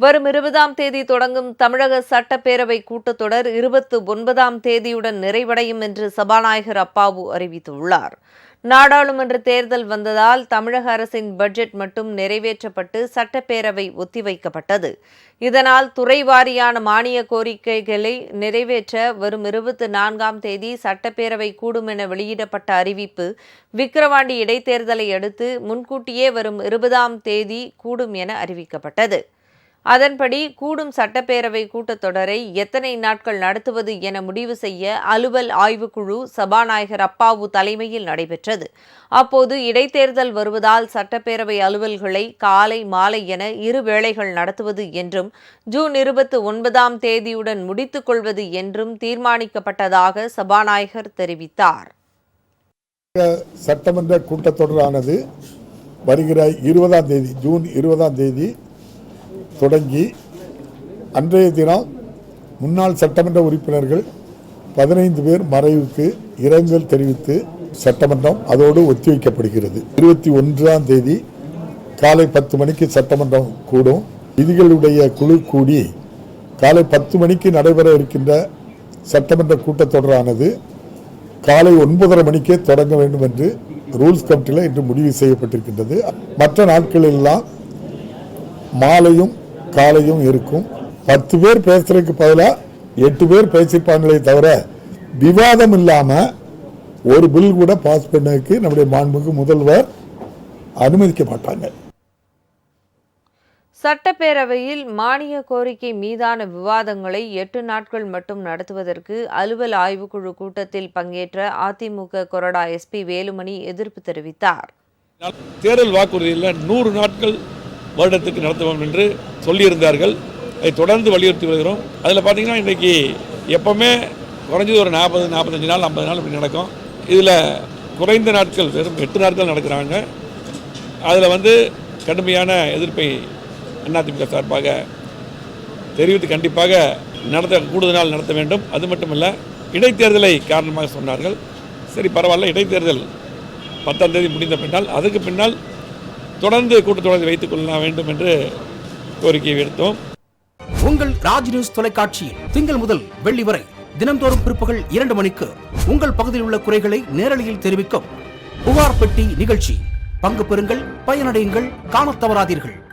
வரும் இருபதாம் தேதி தொடங்கும் தமிழக சட்டப்பேரவை கூட்டத்தொடர் இருபத்து ஒன்பதாம் தேதியுடன் நிறைவடையும் என்று சபாநாயகர் அப்பாவு அறிவித்துள்ளார். நாடாளுமன்ற தேர்தல் வந்ததால் தமிழக அரசின் பட்ஜெட் மட்டும் நிறைவேற்றப்பட்டு சட்டப்பேரவை ஒத்திவைக்கப்பட்டது. இதனால் துறை வாரியான மானிய கோரிக்கைகளை நிறைவேற்ற வரும் இருபத்தி நான்காம் தேதி சட்டப்பேரவை கூடும் என வெளியிடப்பட்ட அறிவிப்பு விக்கிரவாண்டி இடைத்தேர்தலை அடுத்து முன்கூட்டியே வரும் இருபதாம் தேதி கூடும் என அறிவிக்கப்பட்டது. அதன்படி கூடும் சட்டப்பேரவை கூட்டத்தொடரை எத்தனை நாட்கள் நடத்துவது என முடிவு செய்ய அலுவல் ஆய்வுக்குழு சபாநாயகர் அப்பாவு தலைமையில் நடைபெற்றது. அப்போது இடைத்தேர்தல் வருவதால் சட்டப்பேரவை அலுவல்களை காலை மாலை என இரு வேளைகள் நடத்துவது என்றும் ஜூன் இருபத்தி ஒன்பதாம் தேதியுடன் முடித்துக் கொள்வது என்றும் தீர்மானிக்கப்பட்டதாக சபாநாயகர் தெரிவித்தார். சட்டமன்ற கூட்டத்தொடரானது வருகிற இருபதாம் தேதி ஜூன் இருபதாம் தேதி தொடங்கி அன்றைய தினம் முன்னாள் சட்டமன்ற உறுப்பினர்கள் பதினைந்து பேர் மறைவுக்கு இரங்கல் தெரிவித்து சட்டமன்றம் அதோடு ஒத்திவைக்கப்படுகிறது. இருபத்தி ஒன்றாம் தேதி காலை பத்து மணிக்கு சட்டமன்றம் கூடும். விதிகளுடைய குழு கூடி காலை பத்து மணிக்கு நடைபெற இருக்கின்ற சட்டமன்ற கூட்டத்தொடரானது காலை ஒன்பதரை மணிக்கே தொடங்க வேண்டும் என்று ரூல்ஸ் கமிட்டியில் இன்று முடிவு செய்யப்பட்டிருக்கின்றது. மற்ற நாட்களெல்லாம் மாலையும் காலையும் இருக்கும். பத்து பேர் பேசுறதுக்கு பதிலாக எட்டு பேர் பேசியிருப்பாங்களே தவிர விவாதம் இல்லாம ஒரு பில் கூட பாஸ் பண்ணதுக்கு நம்முடைய மாண்புக்கு முதல்வர் அனுமதிக்க மாட்டாங்க. சட்டப்பேரவையில் மானிய கோரிக்கை மீதான விவாதங்களை எட்டு நாட்கள் மட்டும் நடத்துவதற்கு அலுவல் ஆய்வுக்குழு கூட்டத்தில் பங்கேற்ற அதிமுக கொறடா எஸ்பி வேலுமணி எதிர்ப்பு தெரிவித்தார். தேர்தல் வாக்குறுதியில் நூறு நாட்கள் வருடத்துக்கு நடத்துவோம் என்று சொல்லியிருந்தார்கள். அதை தொடர்ந்து வலியுறுத்தி வருகிறோம். அதில் பார்த்தீங்கன்னா இன்றைக்கி எப்போவுமே குறைஞ்சது ஒரு நாற்பது நாற்பத்தஞ்சு நாள் ஐம்பது நாள் இப்படி நடக்கும். இதில் குறைந்த நாட்கள் வெறும் எட்டு நாட்கள் நடக்கிறாங்க. அதில் வந்து கடுமையான எதிர்ப்பை அதிமுக சார்பாக தெரிவித்து கண்டிப்பாக நடத்த கூடுதல் நாள் நடத்த வேண்டும். அது மட்டுமல்ல இடைத்தேர்தலை காரணமாக சொன்னார்கள். சரி பரவாயில்ல இடைத்தேர்தல் பத்தாம் தேதி முடிந்த பின்னால் அதுக்கு பின்னால் தொடர்ந்து கூட்டத்தொடரை வைத்துக் கொள்ள வேண்டும் என்று கோரிக்கை விடுத்தோம். உங்கள் ராஜ் நியூஸ் தொலைக்காட்சியில் திங்கள் முதல் வெள்ளி வரை தினம்தோறும் பிற்பகல் இரண்டு மணிக்கு உங்கள் பகுதியில் உள்ள குறைகளை நேரலையில் தெரிவிக்கும் புகார் பெட்டி நிகழ்ச்சி. பங்கு பெறுங்கள் பயனடையுங்கள் காணத் தவறாதீர்கள்.